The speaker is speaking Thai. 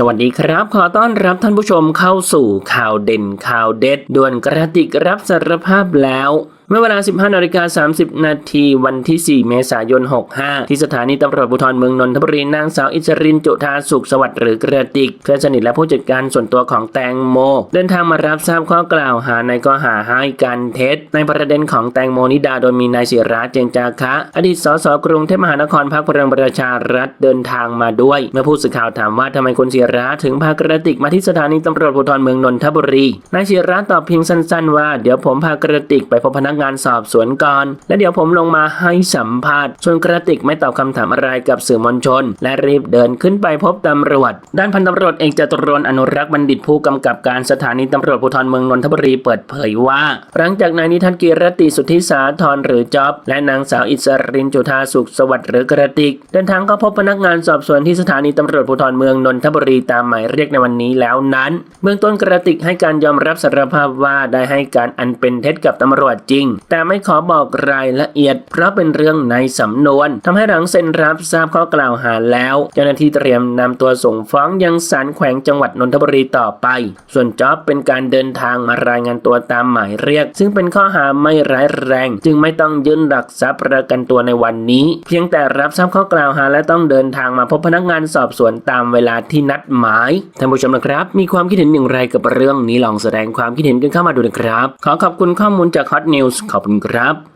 สวัสดีครับ ขอต้อนรับท่านผู้ชมเข้าสู่ข่าวเด่นข่าวเด็ดด่วนกระติกรับสารภาพแล้ว เมื่อเวลา 15นาฬิกา30 นาที วันที่ 4 เมษายน 65 ที่สถานีตำรวจภูธรเมืองนนทบุรีนางสาวอิสรินจุธาสุขสวัสดิ์หรือกระติกเพื่อนสนิทและผู้จัดการส่วนตัวของแตงโม เดินทางมารับทราบข้อกล่าวหาในข้อหาให้การเท็จ ในประเด็นของแตงโมนิดาโดยมีนายศิระเจนจาคะ อดีตสสกรุงเทพมหานครพรรคพลังประชารัฐเดินทางมาด้วย เมื่อผู้สื่อข่าวถามว่าทำไมคุณศิระถึงพากระติกมาที่สถานีตำรวจภูธรเมืองนนทบุรีนายศิระตอบเพียงสั้นๆว่า เดี๋ยวผมพากระติกไปพบพนักงานสอบสวนก่อน และเดี๋ยวผมลงมาให้สัมภาษณ์ส่วนกระติกไม่ตอบคำถามอะไรกับสื่อมวลชน และรีบเดินขึ้นไปพบตำรวจ ด้านพันตำรวจเอกจตุรนอนุรักษ์บัณฑิตผู้กำกับการสถานีตำรวจภูธรเมืองนนทบุรีเปิดเผยว่า หลังจากนายนิทัศกีรติสุทธิสาธรหรือจ๊อบ และนางสาวอิสรินจุธาสุขสวัสดิ์หรือกระติก เดินทางเข้าพบพนักงานสอบสวนที่สถานีตำรวจภูธรเมืองนนทบุรีตามหมายเรียกในวันนี้แล้วนั้น เบื้องต้นกระติกให้การยอมรับสารภาพว่าได้ให้การอันเป็นเท็จกับตำรวจจริงแต่ไม่ขอบอกรายละเอียด เพราะเป็นเรื่องในสำนวนทำให้หลังเซ็นรับทราบข้อกล่าวหาแล้ว เจ้าหน้าที่เตรียมนำตัวส่งฟ้องยังศาลแขวงจังหวัดนนทบุรีต่อไป ส่วนจ๊อบเป็นการเดินทางมารายงานตัวตามหมายเรียก ซึ่งเป็นข้อหาไม่ร้ายแรง จึงไม่ต้องยื่นหลักทรัพย์ประกันตัวในวันนี้ เพียงแต่รับทราบข้อกล่าวหาและต้องเดินทางมาพบพนักงานสอบสวนตามเวลาที่นัดหมายท่านผู้ชมนะครับ มีความคิดเห็นอย่างไรกับเรื่องนี้ลองแสดงความคิดเห็นกันเข้ามาดูนะครับ ขอขอบคุณข้อมูลจาก Hot News ขอบคุณครับ